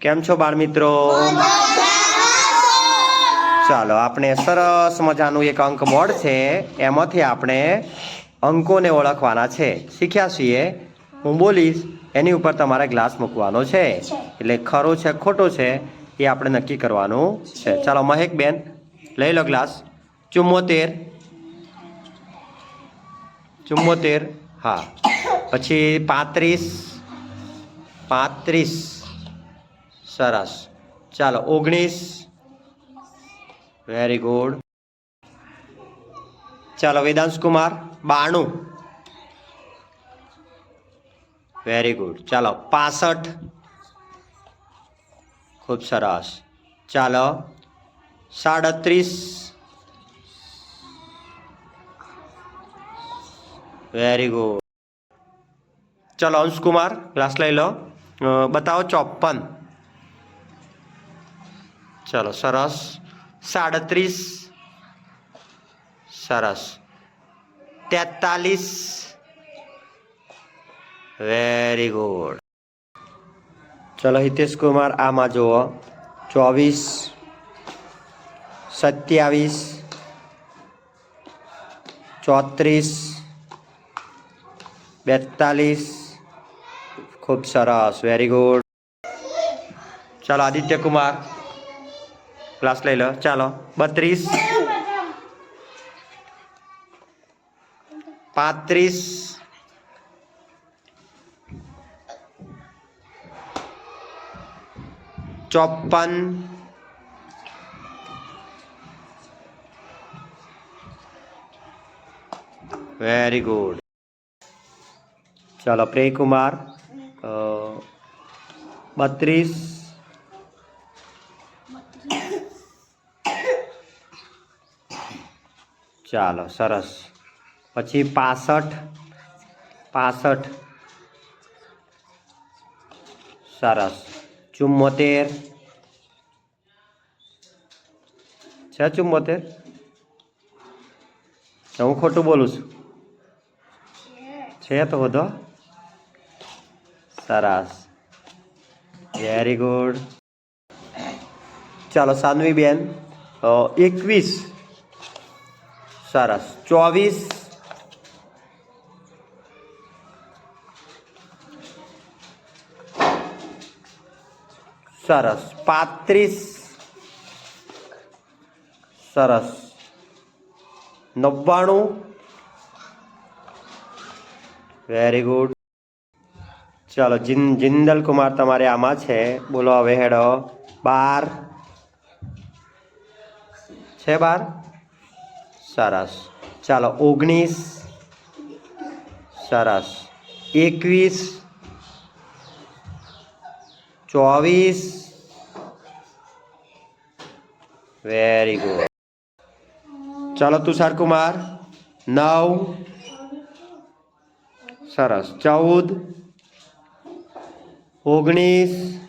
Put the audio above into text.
કેમ છો બાળ મિત્રો? ચાલો આપણે સરસ મજાનું એક અંક બોર્ડ છે. એમાંથી આપણે અંકોને ઓળખવાના છે. શીખ્યા છીએ. હું બોલીશ એની ઉપર તમારે ગ્લાસ મૂકવાનો છે. એટલે ખરો છે ખોટો છે એ આપણે નક્કી કરવાનું છે. ચાલો મહેક બેન લઈ લો ગ્લાસ. ચુમ્મોતેર. ચુમ્મોતેર હા. પછી પાંત્રીસ. પાંત્રીસ. સરસ. ચાલો, ઓગણીસ. વેરી ગુડ ચાલો, વેદાંશ કુમાર, બાણું. વેરી ગુડ ચાલો, પાસઠ. ખૂબ સરસ. ચાલો, સાડત્રીસ. વેરી ગુડ ચાલો, અંશકુમાર ક્લાસ લઈ લો. બતાવો ચોપન. ચલો, સરસ. સાડત્રીસ. સરસ. તેતાલીસ. Very good. ચલો, હિતેશ કુમાર આમાં જુઓ. ચોવીસ. સત્યાવીસ. ચોત્રીસ. બેતાલીસ. ખૂબ સરસ. Very good. ચાલો, આદિત્ય કુમાર. ક્લાસ લઈ લો ચાલો બત્રીસ પાંત્રીસ ચોપન વેરી ગુડ ચાલો પ્રેય કુમાર અ, બત્રીસ ચાલો, સરસ. પછી પાસઠ. પાસઠ. સરસ. ચુમ્મોતેર. છે ચુમ્મોતેર? હું ખોટું બોલું છું? છે તો બધો સરસ. વેરી ગુડ ચાલો, સાનવી બેન એકવીસ. સરસ. ચોવીસ. સરસ. પાંત્રીસ. સરસ. નવ્વાણું. Very good. ચાલો, જિન, જિંદલ કુમાર તમારે આમાં છે. બોલો હવે હેડો. બાર. છે બાર? સરસ. ચાલો, ઓગણીસ. સરસ. એકવીસ. ચોવીસ. Very good. ચાલો તુષાર કુમાર નવ. સરસ. ચૌદ. ઓગણીસ.